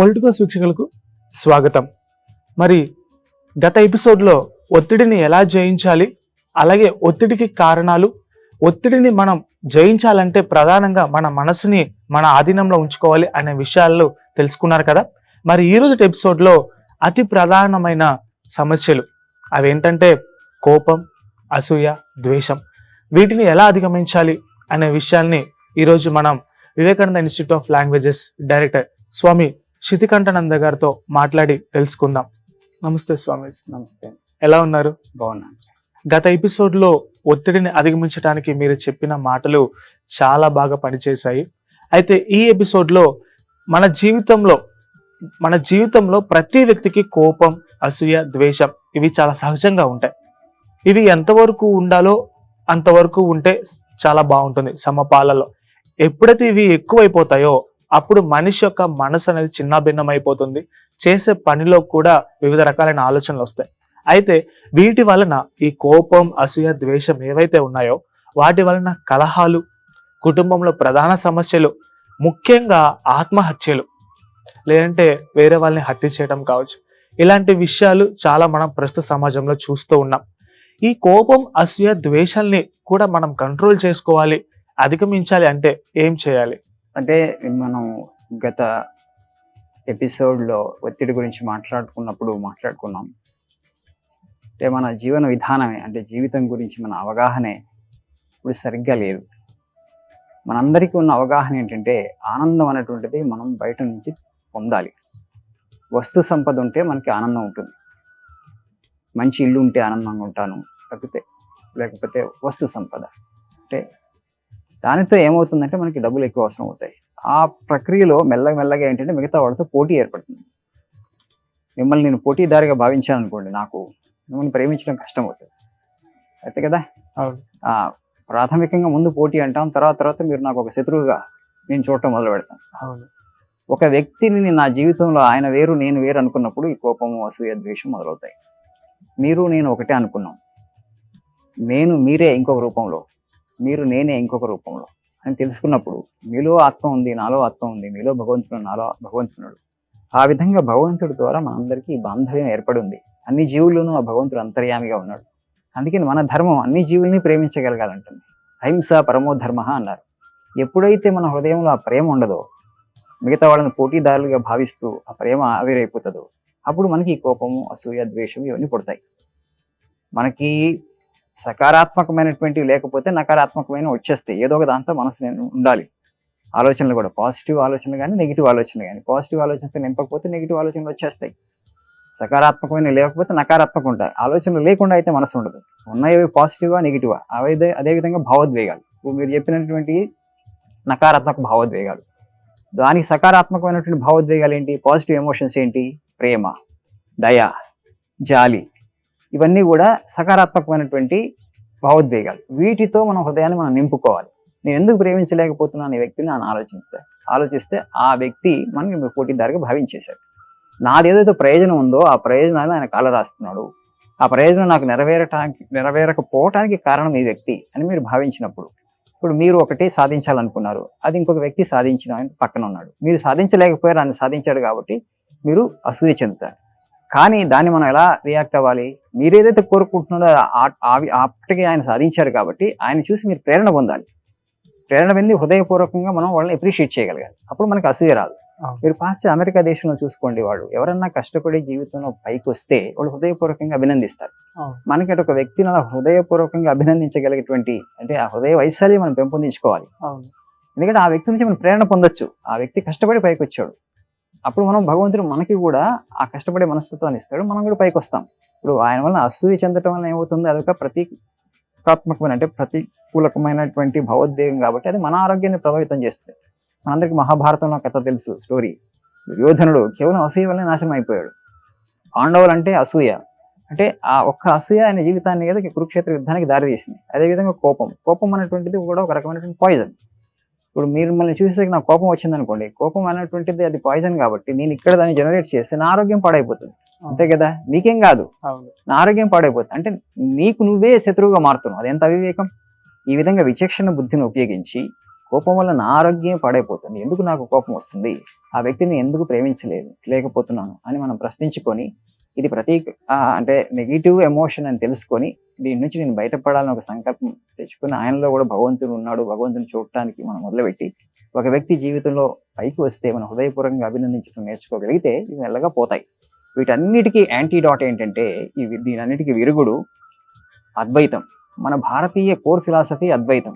Political శిక్షకులకు స్వాగతం. మరి గత ఎపిసోడ్లో ఒత్తిడిని ఎలా జయించాలి? అలాగే ఒత్తిడికి కారణాలు? ఒత్తిడిని మనం జయించాలంటే ప్రధానంగా మన మనసుని మన ఆధీనంలో ఉంచుకోవాలి అనే విషయాలు తెలుసుకున్నారు కదా? మరి ఈ రోజు ఎపిసోడ్లో అతి ప్రధానమైన సమస్యలు. అవేంటంటే కోపం అసూయ ద్వేషం. వీటిని ఎలా అధిగమించాలి అనే విషయాన్ని ఈరోజు మనం Vivekananda institute of languages director Swami Shitikanthananda గారితో మాట్లాడి తెలుసుకుందాం. నమస్తే స్వామి నమస్తే. ఎలా ఉన్నారు? బాగున్నాను గత ఎపిసోడ్లో ఒత్తిడిని అధిగమించడానికి మీరు చెప్పిన మాటలు చాలా బాగా పనిచేశాయి. అయితే ఈ ఎపిసోడ్లో మన జీవితంలో మన జీవితంలో ప్రతి వ్యక్తికి కోపం అసూయ ద్వేషం ఇవి చాలా సహజంగా ఉంటాయి. ఇవి ఎంతవరకు ఉండాలో అంతవరకు ఉంటే చాలా బాగుంటుంది. సమపాలలో ఎప్పుడైతే ఇవి ఎక్కువైపోతాయో అప్పుడు మనిషి యొక్క మనసు అనేది చిన్న అయిపోతుంది చేసే పనిలో కూడా వివిధ రకాలైన ఆలోచనలు వస్తాయి. అయితే వీటి వలన ఈ కోపం అసూయ ద్వేషం ఏవైతే ఉన్నాయో వాటి వలన కలహాలు కుటుంబంలో ప్రధాన సమస్యలు ముఖ్యంగా ఆత్మహత్యలు లేదంటే వేరే వాళ్ళని హత్య చేయడం కావచ్చు. ఇలాంటి విషయాలు చాలా మనం ప్రస్తుత సమాజంలో చూస్తూ ఉన్నాం. ఈ కోపం అసూయ ద్వేషాల్ని కూడా మనం కంట్రోల్ చేసుకోవాలి అధిగమించాలి అంటే ఏం చేయాలి? అంటే మనం గత ఎపిసోడ్లో ఒత్తిడి గురించి మాట్లాడుకున్నప్పుడు మాట్లాడుకున్నాం. అంటే మన జీవన విధానమే అంటే జీవితం గురించి మన అవగాహనే ఇప్పుడు సరిగ్గా లేదు. మనందరికీ ఉన్న అవగాహన ఏంటంటే ఆనందం అనేటువంటిది మనం బయట నుంచి పొందాలి. వస్తు సంపద ఉంటే మనకి ఆనందం ఉంటుంది. మంచి ఇల్లు ఉంటే ఆనందంగా ఉంటాను. లేకపోతే లేకపోతే వస్తు సంపద. అంటే దానితో ఏమవుతుందంటే మనకి డబ్బులు ఎక్కువ అవసరం అవుతాయి. ఆ ప్రక్రియలో మెల్లగా మెల్లగా ఏంటంటే మిగతా వాళ్ళతో పోటీ ఏర్పడుతుంది. మిమ్మల్ని నేను పోటీదారిగా భావించాను అనుకోండి నాకు మిమ్మల్ని ప్రేమించడం కష్టం అవుతుంది అయితే కదా ప్రాథమికంగా ముందు పోటీ అంటాం తర్వాత తర్వాత మీరు నాకు ఒక శత్రువుగా నేను చూడటం మొదలు పెడతాను ఒక వ్యక్తిని నా జీవితంలో ఆయన వేరు నేను వేరు అనుకున్నప్పుడు ఈ కోపము అసూయ ద్వేషం మొదలవుతాయి. మీరు నేను ఒకటే అనుకున్నాం. నేను మీరే ఇంకొక రూపంలో మీరు నేనే ఇంకొక రూపంలో అని తెలుసుకున్నప్పుడు మీలో ఆత్మ ఉంది నాలో ఆత్మ ఉంది మీలో భగవంతుడు నాలో భగవంతుడు. ఆ విధంగా భగవంతుడి ద్వారా మనందరికీ బాంధవ్యం ఏర్పడి ఉంది అన్ని జీవుల్లోనూ ఆ భగవంతుడు అంతర్యామిగా ఉన్నాడు. అందుకని మన ధర్మం అన్ని జీవుల్ని ప్రేమించగలగాలంటుంది. అహింస పరమో ధర్మ అన్నారు. ఎప్పుడైతే మన హృదయంలో ఆ ప్రేమ ఉండదో మిగతా వాళ్ళని పోటీదారులుగా భావిస్తూ ఆ ప్రేమ ఆవిరైపోతుందో అప్పుడు మనకి కోపము అసూయ ద్వేషం ఇవన్నీ పుడతాయి. మనకి సకారాత్మకమైనటువంటివి లేకపోతే నకారాత్మకమైన వచ్చేస్తాయి. ఏదో ఒక దాంతో మనసు నేను ఉండాలి. ఆలోచనలు కూడా పాజిటివ్ ఆలోచనలు కానీ నెగిటివ్ ఆలోచనలు కానీ. పాజిటివ్ ఆలోచనతో నింపకపోతే నెగిటివ్ ఆలోచనలు వచ్చేస్తాయి. సకారాత్మకమైన లేకపోతే నకారాత్మక ఉంటాయి. ఆలోచనలు లేకుండా అయితే మనసు ఉండదు. ఉన్నాయి పాజిటివా నెగిటివా? అవైతే అదేవిధంగా భావోద్వేగాలు. ఇప్పుడు మీరు చెప్పినటువంటి నకారాత్మక భావోద్వేగాలు. దానికి సకారాత్మకమైనటువంటి భావోద్వేగాలు ఏంటి? పాజిటివ్ ఎమోషన్స్ ఏంటి? ప్రేమ దయ జాలి ఇవన్నీ కూడా సకారాత్మకమైనటువంటి భావోద్వేగాలు. వీటితో మన హృదయాన్ని మనం నింపుకోవాలి. నేను ఎందుకు ప్రేమించలేకపోతున్నాను ఈ వ్యక్తిని అని ఆలోచిస్తే ఆలోచిస్తే ఆ వ్యక్తి మనకి పోటీదారుగా భావించేశాడు. నాది ఏదైతే ప్రయోజనం ఉందో ఆ ప్రయోజనాన్ని ఆయన కాలరాస్తున్నాడు ఆ ప్రయోజనం నాకు నెరవేరటానికి నెరవేరకపోవటానికి కారణం ఈ వ్యక్తి అని మీరు భావించినప్పుడు ఇప్పుడు మీరు ఒకటి సాధించాలనుకున్నారు. అది ఇంకొక వ్యక్తి సాధించిన ఆయన పక్కన ఉన్నాడు. మీరు సాధించలేకపోయారు ఆయన సాధించాడు కాబట్టి మీరు అసూయ చెందుతారు. కానీ దాన్ని మనం ఎలా రియాక్ట్ అవ్వాలి? మీరు ఏదైతే కోరుకుంటున్నారో ఆ- అప్పటికే ఆయన సాధించారు కాబట్టి ఆయన చూసి మీరు ప్రేరణ పొందాలి. ప్రేరణ పొంది హృదయపూర్వకంగా మనం వాళ్ళని అప్రిషియేట్ చేయగలగాలి. అప్పుడు మనకి అసూయ రాదు. మీరు పాశ్చాత్య అమెరికా దేశంలో చూసుకోండి వాడు. ఎవరన్నా కష్టపడి జీవితంలో పైకి వస్తే వాళ్ళు హృదయపూర్వకంగా అభినందిస్తారు. మనకి అటు ఒక వ్యక్తిని అలా హృదయపూర్వకంగా అభినందించగలిగేటువంటి అంటే ఆ హృదయ వైశాల్యం మనం పెంపొందించుకోవాలి. ఎందుకంటే ఆ వ్యక్తి నుంచి మనం ప్రేరణ పొందొచ్చు. ఆ వ్యక్తి కష్టపడి పైకి వచ్చాడు. అప్పుడు మనం భగవంతుడు మనకి కూడా ఆ కష్టపడే మనస్తత్వాన్ని ఇస్తాడు మనం కూడా పైకి వస్తాం. ఇప్పుడు ఆయన వల్ల అసూయ చెందటం వల్ల ఏమవుతుంది? అదొక ప్రతీకాత్మకమైన అంటే ప్రతికూలకమైనటువంటి భావోద్వేగం కాబట్టి అది మన ఆరోగ్యాన్ని ప్రభావితం చేస్తుంది. మనందరికీ మహాభారతంలో కథ తెలుసు స్టోరీ. యోధనుడు కేవలం అసూయ వల్లనే నాశనం అయిపోయాడు. పాండవులు అంటే అసూయ అంటే ఆ ఒక్క అసూయ ఆయన జీవితాన్ని కదా కురుక్షేత్ర యుద్ధానికి దారి తీసింది అదేవిధంగా కోపం. కోపం అనేటువంటిది కూడా ఒక రకమైనటువంటి పాయిజన్ ఇప్పుడు మీరు మిమ్మల్ని చూసేసరికి నాకు కోపం వచ్చింది అనుకోండి కోపం అనేటువంటిది అది పాయిజన్ కాబట్టి నేను ఇక్కడ దాన్ని జనరేట్ చేస్తే నా ఆరోగ్యం పాడైపోతుంది. అంతే కదా? నీకేం కాదు. నా ఆరోగ్యం పాడైపోతుంది. అంటే నీకు నువ్వే శత్రువుగా మారుతున్నావు. అది ఎంత అవివేకం? ఈ విధంగా విచక్షణ బుద్ధిని ఉపయోగించి కోపం వల్ల నా ఆరోగ్యం పాడైపోతుంది. ఎందుకు నాకు కోపం వస్తుంది? ఆ వ్యక్తిని ఎందుకు ప్రేమించలేదు? లేకపోతున్నాను అని మనం ప్రశ్నించుకొని ఇది ప్రతి అంటే నెగిటివ్ ఎమోషన్ అని తెలుసుకొని దీని నుంచి నేను బయటపడాలని ఒక సంకల్పం తెచ్చుకుని ఆయనలో కూడా భగవంతుడు ఉన్నాడు భగవంతుని చూడటానికి మనం మొదలుపెట్టి ఒక వ్యక్తి జీవితంలో పైకి వస్తే మనం హృదయపూర్వకంగా అభినందించడం నేర్చుకోగలిగితే ఇవి మెల్లగా పోతాయి. వీటన్నిటికీ యాంటీడాట్ ఏంటంటే ఇవి దీనన్నిటికీ విరుగుడు అద్వైతం. మన భారతీయ కోర్ ఫిలాసఫీ అద్వైతం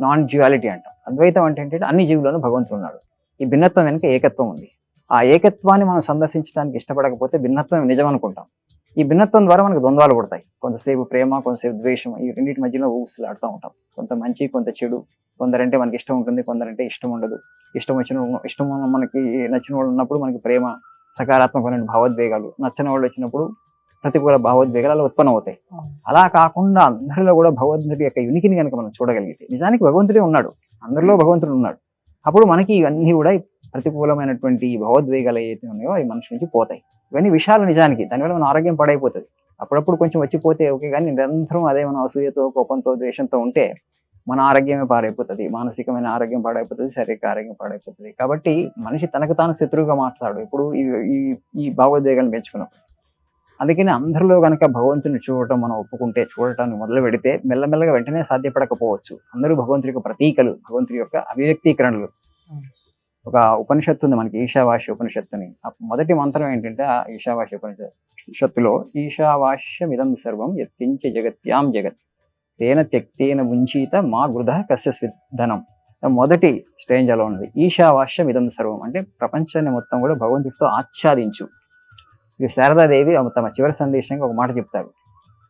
నాన్ డ్యుయాలిటీ అంటాం. అద్వైతం అంటే ఏంటంటే అన్ని జీవులను భగవంతుడు ఉన్నాడు. ఈ భిన్నత్వం వెనుక ఏకత్వం ఉంది. ఆ ఏకత్వాన్ని మనం సందర్శించడానికి ఇష్టపడకపోతే భిన్నత్వం నిజం అనుకుంటాం ఈ భిన్నత్వం ద్వారా మనకు ద్వంద్వాలు పుడతాయి. కొంతసేపు ప్రేమ కొంతసేపు ద్వేషం ఈ రెండింటి మధ్యలో ఊసులాడుతూ ఉంటాం. కొంత మంచి కొంత చెడు. కొందరంటే మనకి ఇష్టం ఉంటుంది కొందరంటే ఇష్టం ఉండదు. ఇష్టం వచ్చిన ఇష్టం మనకి నచ్చిన వాళ్ళు ఉన్నప్పుడు మనకి ప్రేమ సకారాత్మకమైన భావోద్వేగాలు. నచ్చని వాళ్ళు వచ్చినప్పుడు ప్రతికూల భావోద్వేగాలు అలా ఉత్పన్నం అవుతాయి అలా కాకుండా అందరిలో కూడా భగవంతుడి యొక్క యునికిని కనుక మనం చూడగలిగితే నిజానికి భగవంతుడే ఉన్నాడు. అందరిలో భగవంతుడు ఉన్నాడు. అప్పుడు మనకి ఇవన్నీ కూడా ప్రతికూలమైనటువంటి ఈ భావోద్వేగాలు ఏవైతే ఉన్నాయో అవి మనిషి నుంచి పోతాయి. ఇవన్నీ విషయాలు నిజానికి దానివల్ల మన ఆరోగ్యం పాడైపోతుంది. అప్పుడప్పుడు కొంచెం వచ్చిపోతే ఓకే కానీ నిరంతరం అదే మన అసూయతో కోపంతో ద్వేషంతో ఉంటే మన ఆరోగ్యమే పాడైపోతుంది. మానసికమైన ఆరోగ్యం పాడైపోతుంది శారీరక ఆరోగ్యం పాడైపోతుంది. కాబట్టి మనిషి తనకు తాను శత్రువుగా మాట్లాడు ఇప్పుడు ఈ ఈ భావోద్వేగాలను పెంచుకున్నాం. అందుకని అందరిలో కనుక భగవంతుని చూడటం మనం ఒప్పుకుంటే చూడటాన్ని మొదలు పెడితే మెల్లమెల్లగా వెంటనే సాధ్యపడకపోవచ్చు. అందరూ భగవంతుడి యొక్క ప్రతీకలు భగవంతుడి యొక్క అభివ్యక్తీకరణలు. ఒక ఉపనిషత్తు ఉంది మనకి ఈశావాస్య ఉపనిషత్తుని. మొదటి మంత్రం ఏంటంటే ఆ ఈశావాస్య ఉపనిషత్తులో ఈశావాస్యమిదం సర్వం యత్కించ జగత్యాం జగత్. తేన త్యక్తేన ముంచీత మా గృధ కస్య సిద్ధనం. మొదటి స్టేజ్ అలా ఉన్నది. ఈశావాస్యం ఇదం సర్వం అంటే ప్రపంచాన్ని మొత్తం కూడా భగవంతుడితో ఆచ్ఛాదించు. ఇది శారదాదేవి తమ చివరి సందేశంగా ఒక మాట చెప్తారు.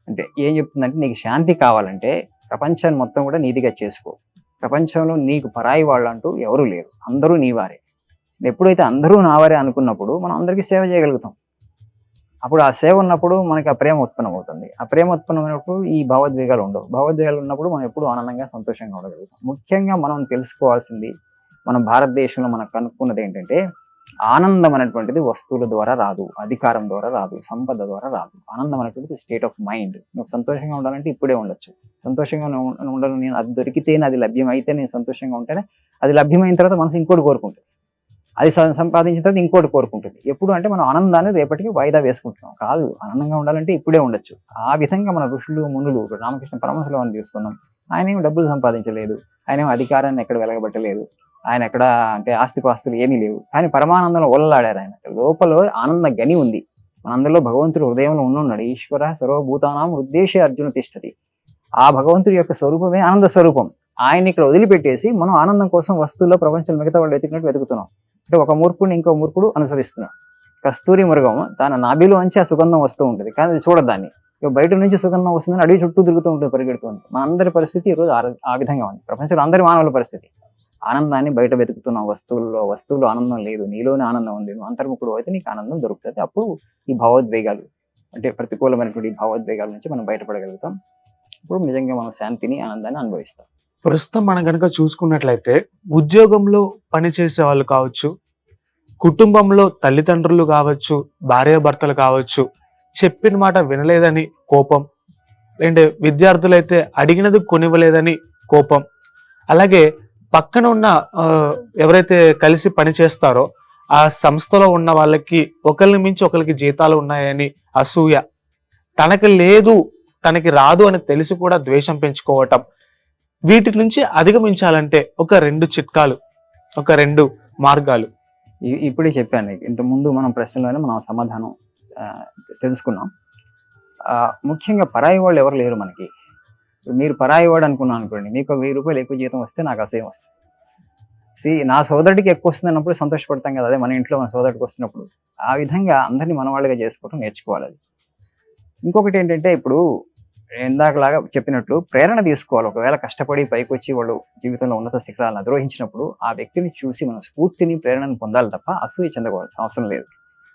అంటే ఏం చెప్తుందంటే నీకు శాంతి కావాలంటే ప్రపంచాన్ని మొత్తం కూడా నీతిగా చేసుకో. ప్రపంచంలో నీకు పరాయి వాళ్ళు అంటూ ఎవరూ లేరు. అందరూ నీవారే. ఎప్పుడైతే అందరూ నావారే అనుకున్నప్పుడు మనం అందరికీ సేవ చేయగలుగుతాం. అప్పుడు ఆ సేవ ఉన్నప్పుడు మనకి ఆ ప్రేమ ఉత్పన్నం అవుతుంది. ఆ ప్రేమ ఉత్పన్నమైనప్పుడు ఈ భావోద్వేగాలు ఉండవు. భావోద్వేగాలు ఉన్నప్పుడు మనం ఎప్పుడు ఆనందంగా సంతోషంగా ఉండగలుగుతాం. ముఖ్యంగా మనం తెలుసుకోవాల్సింది మన భారతదేశంలో మనకు కనుక్కున్నది ఏంటంటే ఆనందం అనేటువంటిది వస్తువుల ద్వారా రాదు అధికారం ద్వారా రాదు సంపద ద్వారా రాదు. ఆనందం అనేటువంటిది స్టేట్ ఆఫ్ మైండ్ నువ్వు సంతోషంగా ఉండాలంటే ఇప్పుడే ఉండొచ్చు. సంతోషంగా నువ్వు ఉండాలి నేను అది దొరికితేనే అది లభ్యమైతే నేను సంతోషంగా ఉంటేనే అది లభ్యమైన తర్వాత మనసు ఇంకోటి కోరుకుంటుంది. అది సంపాదించిన తర్వాత ఇంకోటి కోరుకుంటుంది. ఎప్పుడు అంటే మనం ఆనందాన్ని రేపటికి వాయిదా వేసుకుంటున్నాం. కాదు ఆనందంగా ఉండాలంటే ఇప్పుడే ఉండొచ్చు. ఆ విధంగా మన ఋషులు మునులు రామకృష్ణ పరమశులు అని తీసుకున్నాం. ఆయన ఏమి డబ్బులు సంపాదించలేదు. ఆయన ఏమి అధికారాన్ని ఎక్కడ వెలగబట్టలేదు. ఆయన ఎక్కడ అంటే ఆస్తిపాస్తులు ఏమీ లేవు. కానీ పరమానందంలో ఒల్లలాడారు ఆయన. లోపల ఆనంద గని ఉంది. మనందరిలో భగవంతుడు హృదయంలో ఉన్నున్నాడు ఈశ్వర సర్వభూతానాం ఉద్దేశే అర్జున తిష్టది ఆ భగవంతుడి యొక్క స్వరూపమే ఆనంద స్వరూపం. ఆయన ఇక్కడ వదిలిపెట్టేసి మనం ఆనందం కోసం వస్తువుల్లో ప్రపంచంలో మిగతా వాళ్ళు వెతికినట్టు వెతుకుతున్నాం. అంటే ఒక మూర్ఖుడిని ఇంకో మూర్ఖుడు అనుసరిస్తున్నాడు. కస్తూరి మృగం తన నాభిలో నుంచి ఆ సుగంధం వస్తూ ఉంటుంది. కానీ అది చూడదాన్ని ఇక బయట నుంచి సుగంధం వస్తుందని అడవి చుట్టూ తిరుగుతూ ఉంటుంది పరిగెడుతుంది మన అందరి పరిస్థితి ఈరోజు ఆ విధంగా ఉంది. ప్రపంచంలో అందరి మానవుల పరిస్థితి. ఆనందాన్ని బయట వెతుకుతున్న వస్తువుల్లో వస్తువులో ఆనందం లేదు నీలోనే ఆనందం ఉంది నువ్వు అంతర్ముఖుడు అయితే నీకు ఆనందం దొరుకుతుంది. అప్పుడు ఈ భావోద్వేగాలు అంటే ప్రతికూలమైనటువంటి ఈ భావోద్వేగాల నుంచి మనం బయటపడగలుగుతాం. ఇప్పుడు నిజంగా మనం శాంతిని ఆనందాన్ని అనుభవిస్తాం. ప్రస్తుతం మనం కనుక చూసుకున్నట్లయితే ఉద్యోగంలో పనిచేసే వాళ్ళు కావచ్చు కుటుంబంలో తల్లిదండ్రులు కావచ్చు భార్యాభర్తలు కావచ్చు చెప్పిన మాట వినలేదని కోపం అంటే విద్యార్థులైతే అడిగినది కొనివ్వలేదని కోపం అలాగే పక్కన ఉన్న ఎవరైతే కలిసి పని చేస్తారో ఆ సంస్థలో ఉన్న వాళ్ళకి ఒకరిని మించి ఒకరికి జీతాలు ఉన్నాయని అసూయ. తనకి లేదు తనకి రాదు అని తెలిసి కూడా ద్వేషం పెంచుకోవటం. వీటి నుంచి అధిగమించాలంటే ఒక రెండు చిట్కాలు ఒక రెండు మార్గాలు. ఇప్పుడే చెప్పాను ఇంత ముందు మనం ప్రశ్నలోనే మనం సమాధానం తెలుసుకున్నాం. ముఖ్యంగా పరాయి వాళ్ళు ఎవరు లేరు మనకి. మీరు పరాయి వాడు అనుకున్నాను అనుకోండి మీకు వెయ్యి రూపాయలు ఎక్కువ జీతం వస్తే నాకు అసహ్యం వస్తుంది. See, నా సోదరుడికి ఎక్కువ వస్తుంది అన్నప్పుడు సంతోషపడతాం కదా అదే మన ఇంట్లో మన సోదరుడికి వస్తున్నప్పుడు. ఆ విధంగా అందరినీ మనవాళ్ళుగా చేసుకోవడం నేర్చుకోవాలి అది. ఇంకొకటి ఏంటంటే ఇప్పుడు ఇందాకలాగా చెప్పినట్లు ప్రేరణ తీసుకోవాలి. ఒకవేళ కష్టపడి పైకి వచ్చి వాళ్ళు జీవితంలో ఉన్నత శిఖరాలను అధిరోహించినప్పుడు ఆ వ్యక్తిని చూసి మనం స్ఫూర్తిని ప్రేరణను పొందాలి తప్ప అసూయ చెందకూడదు అవసరం లేదు.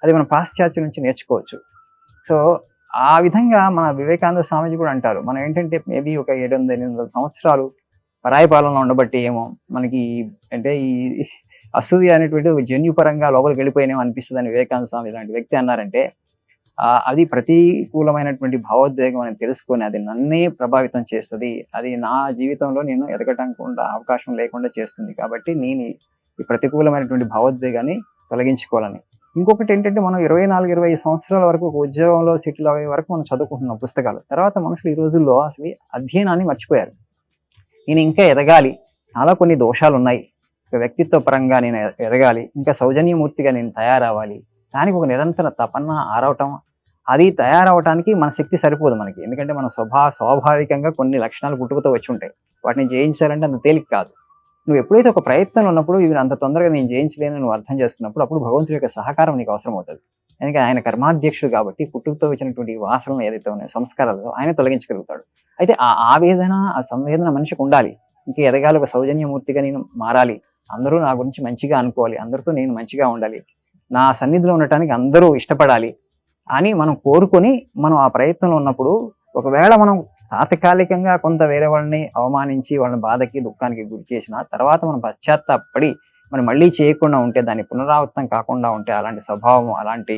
అది మనం పాశ్చాత్యం నుంచి నేర్చుకోవచ్చు. సో ఆ విధంగా మన వివేకానంద స్వామీజీ కూడా అంటారు. మనం ఏంటంటే మేబీ ఒక ఏడు వందల ఎనిమిది వందల సంవత్సరాలు పరాయి పాలనలో ఉండబట్టి ఏమో మనకి అంటే ఈ అసూయ అనేటువంటి జన్యుపరంగా లోపలికి వెళ్ళిపోయినేమో అనిపిస్తుంది అని వివేకానంద స్వామి ఇలాంటి వ్యక్తి అన్నారంటే ఆ, అది ప్రతికూలమైనటువంటి భావోద్వేగం అని తెలుసుకొని అది నన్నే ప్రభావితం చేస్తుంది. అది నా జీవితంలో నేను ఎదగటానికి కూడా అవకాశం లేకుండా చేస్తుంది కాబట్టి నేను ఈ ప్రతికూలమైనటువంటి భావోద్వేగాన్ని తొలగించుకోవాలని ఇంకొకటి ఏంటంటే మనం ఇరవై నాలుగు ఇరవై సంవత్సరాల వరకు ఒక ఉద్యోగంలో సెటిల్ అయ్యే వరకు మనం చదువుకుంటున్నాం పుస్తకాలు. తర్వాత మనుషులు ఈ రోజుల్లో అసలు అధ్యయనాన్ని మర్చిపోయారు. నేను ఇంకా ఎదగాలి. నాలో కొన్ని దోషాలు ఉన్నాయి. ఒక వ్యక్తిత్వ పరంగా నేను ఎదగాలి. ఇంకా సౌజన్యమూర్తిగా నేను తయారవ్వాలి. దానికి ఒక నిరంతర తపన ఆరవటం అది తయారవటానికి మన శక్తి సరిపోదు మనకి. ఎందుకంటే మన స్వభా స్వాభావికంగా కొన్ని లక్షణాలు పుట్టుకతో వచ్చి ఉంటాయి. వాటిని జయించాలంటే అంత తేలిక కాదు. నువ్వు ఎప్పుడైతే ఒక ప్రయత్నం ఉన్నప్పుడు ఇవి అంత తొందరగా నేను జయించలేను నువ్వు అర్థం చేసుకున్నప్పుడు అప్పుడు భగవంతుడి యొక్క సహకారం నీకు అవసరం అవుతుంది. ఎందుకంటే ఆయన కర్మాధ్యక్షుడు కాబట్టి పుట్టుకతో వచ్చినటువంటి వాసనలు ఏదైతే ఉన్నాయో సంస్కారాలు ఆయన తొలగించగలుగుతాడు. అయితే ఆ ఆవేదన ఆ సంవేదన మనిషికి ఉండాలి. ఇంకా ఎదగాలి ఒక సౌజన్యమూర్తిగా నేను మారాలి. అందరూ నా గురించి మంచిగా అనుకోవాలి. అందరితో నేను మంచిగా ఉండాలి. నా సన్నిధిలో ఉండటానికి అందరూ ఇష్టపడాలి అని మనం కోరుకొని మనం ఆ ప్రయత్నంలో ఉన్నప్పుడు ఒకవేళ మనం తాత్కాలికంగా కొంత వేరే వాళ్ళని అవమానించి వాళ్ళని బాధకి దుఃఖానికి గురి చేసిన తర్వాత మనం పశ్చాత్తాపడి మనం మళ్ళీ చేయకుండా ఉంటే దాన్ని పునరావృతం కాకుండా ఉంటే అలాంటి స్వభావం అలాంటి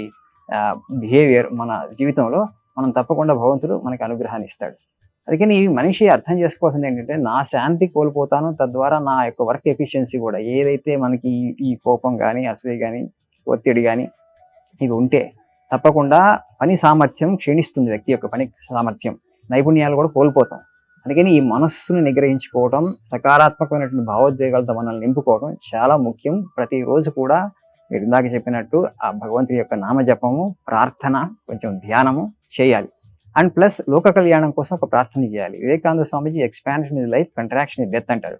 బిహేవియర్ మన జీవితంలో మనం తప్పకుండా భగవంతుడు మనకి అనుగ్రహాన్ని ఇస్తాడు. అందుకని ఈ మనిషి అర్థం చేసుకోవాల్సింది ఏంటంటే నా శాంతి కోల్పోతాను తద్వారా నా యొక్క వర్క్ ఎఫిషియన్సీ కూడా ఏదైతే మనకి ఈ- ఈ కోపం కానీ అసూయ కానీ ఒత్తిడి కానీ ఇవి ఉంటే తప్పకుండా పని సామర్థ్యం క్షీణిస్తుంది వ్యక్తి యొక్క పని సామర్థ్యం. నైపుణ్యాలు కూడా కోల్పోతాం. అందుకని ఈ మనస్సును నిగ్రహించుకోవటం సకారాత్మకమైనటువంటి భావోద్వేగాలతో మనల్ని నింపుకోవడం చాలా ముఖ్యం. ప్రతిరోజు కూడా మీరు ఇందాక చెప్పినట్టు ఆ భగవంతుడి యొక్క నామజపము ప్రార్థన కొంచెం ధ్యానము చేయాలి. అండ్ ప్లస్ లోక కళ్యాణం కోసం ఒక ప్రార్థన చేయాలి. Vivekananda Swamiji expansion is life contraction is death అంటారు.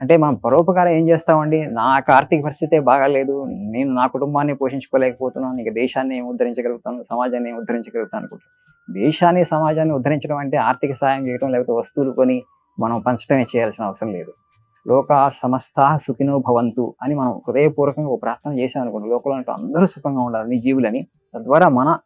అంటే మనం పరోపకారం ఏం చేస్తామండి? నాకు ఆర్థిక పరిస్థితే బాగాలేదు నేను నా కుటుంబాన్ని పోషించుకోలేకపోతున్నాను ఇక దేశాన్ని ఏం ఉద్ధరించగలుగుతాను సమాజాన్ని ఏం ఉద్ధరించగలుగుతాను అనుకుంటాను దేశాన్ని సమాజాన్ని ఉద్ధరించడం అంటే ఆర్థిక సాయం చేయడం లేకపోతే వస్తువులు కొని మనం పంచడమే చేయాల్సిన అవసరం లేదు. లోక సమస్త సుఖినో భవంతు అని మనం హృదయపూర్వకంగా ఒక ప్రార్థన చేసాం అనుకోండి లోకంలో అందరూ సుఖంగా ఉండాలి నీ జీవులని. తద్వారా మన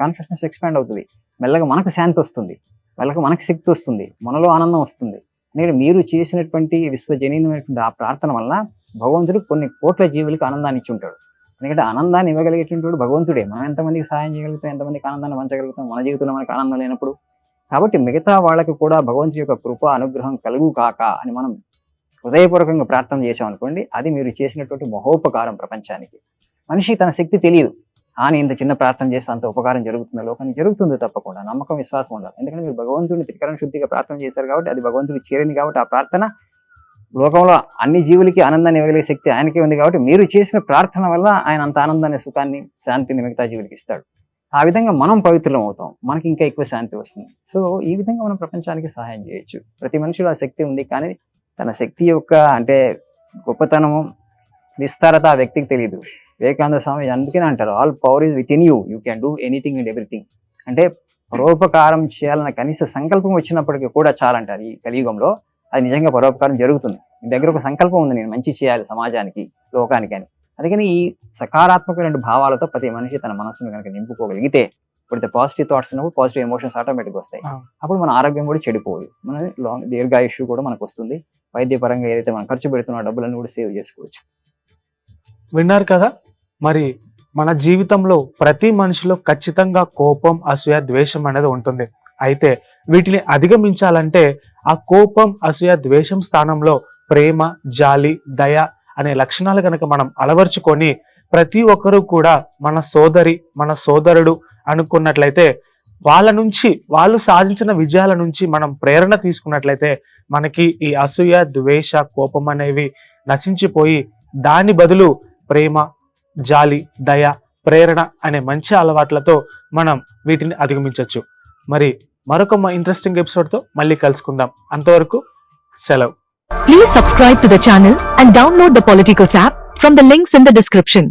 కాన్షియస్నెస్ ఎక్స్పాండ్ అవుతుంది. మెల్లగా మనకు శాంతి వస్తుంది. మెల్లగా మనకు శక్తి వస్తుంది. మనలో ఆనందం వస్తుంది. ఎందుకంటే మీరు చేసినటువంటి విశ్వజనీయమైనటువంటి ఆ ప్రార్థన వల్ల భగవంతుడు కొన్ని కోట్ల జీవులకు ఆనందాన్ని ఇచ్చి ఉంటాడు. ఎందుకంటే ఆనందాన్ని ఇవ్వగలిగేటువంటి భగవంతుడే. మనం ఎంతమందికి సహాయం చేయగలుగుతాం ఎంతమందికి ఆనందాన్ని పంచగలుగుతాం? మన జీవితంలో మనకు ఆనందం లేనప్పుడు. కాబట్టి మిగతా వాళ్ళకి కూడా భగవంతుడి యొక్క కృప అనుగ్రహం కలుగు కాక అని మనం హృదయపూర్వకంగా ప్రార్థన చేసాం అనుకోండి అది మీరు చేసినటువంటి మహోపకారం ప్రపంచానికి. మనిషి తన శక్తి తెలియదు. అని ఇంత చిన్న ప్రార్థన చేస్తే అంత ఉపకారం జరుగుతుంది? లోకానికి జరుగుతుంది? తప్పకుండా. నమ్మకం విశ్వాసం ఉండాలి. ఎందుకంటే మీరు భగవంతుడిని త్రికరణ శుద్ధిగా ప్రార్థన చేశారు కాబట్టి అది భగవంతుడికి చేరింది కాబట్టి ఆ ప్రార్థన లోకంలో అన్ని జీవులకి ఆనందాన్ని ఇవ్వగలిగే శక్తి ఆయనకే ఉంది కాబట్టి మీరు చేసిన ప్రార్థన వల్ల ఆయన అంత ఆనందాన్ని సుఖాన్ని శాంతిని మిగతా జీవులకి ఇస్తాడు. ఆ విధంగా మనం పవిత్రం అవుతాం. మనకి ఇంకా ఎక్కువ శాంతి వస్తుంది. సో ఈ విధంగా మనం ప్రపంచానికి సహాయం చేయొచ్చు. ప్రతి మనిషిలో ఆ శక్తి ఉంది కానీ తన శక్తి యొక్క అంటే గొప్పతనము విస్తారత ఆ వ్యక్తికి తెలియదు వివేకానంద స్వామి అందుకనే అంటారు all power is within you you can do anything and everything అంటే పరోపకారం చేయాలన్న కనీస సంకల్పం వచ్చినప్పటికీ కూడా చాలంటారు ఈ కలియుగంలో. అది నిజంగా పరోపకారం జరుగుతుంది. మీ దగ్గర ఒక సంకల్పం ఉంది నేను మంచి చేయాలి సమాజానికి లోకానికి అని. అందుకని ఈ సకారాత్మకమైన భావాలతో ప్రతి మనిషి తన మనసును కనుక నింపుకోగలిగితే ఇప్పుడు పాజిటివ్ థాట్స్ ఉన్నప్పుడు పాజిటివ్ ఎమోషన్స్ ఆటోమేటిక్ వస్తాయి. అప్పుడు మన ఆరోగ్యం కూడా చెడిపోదు. మన లాంగ్ దీర్ఘాయుష్యు కూడా మనకు వస్తుంది. వైద్యపరంగా ఏదైతే మనం ఖర్చు పెడుతున్న డబ్బులను కూడా సేవ్ చేసుకోవచ్చు. విన్నారు కదా? మరి మన జీవితంలో ప్రతి మనిషిలో ఖచ్చితంగా కోపం అసూయ ద్వేషం అనేది ఉంటుంది. అయితే వీటిని అధిగమించాలంటే ఆ కోపం అసూయ ద్వేషం స్థానంలో ప్రేమ జాలి దయ అనే లక్షణాలు కనుక మనం అలవర్చుకొని ప్రతి ఒక్కరూ కూడా మన సోదరి మన సోదరుడు అనుకున్నట్లయితే వాళ్ళ నుంచి వాళ్ళు సాధించిన విజయాల నుంచి మనం ప్రేరణ తీసుకున్నట్లయితే మనకి ఈ అసూయ ద్వేష కోపం అనేవి నశించిపోయి దాని బదులు ప్రేమ జాలి దయ ప్రేరణ అనే మంచి అలవాట్లతో మనం వీటిని అధిగమించవచ్చు మరి మరొక ఇంట్రెస్టింగ్ ఎపిసోడ్తో మళ్ళీ కలుసుకుందాం. అంతవరకు సెలవు. Please subscribe to the and download the Politicos from the links in the description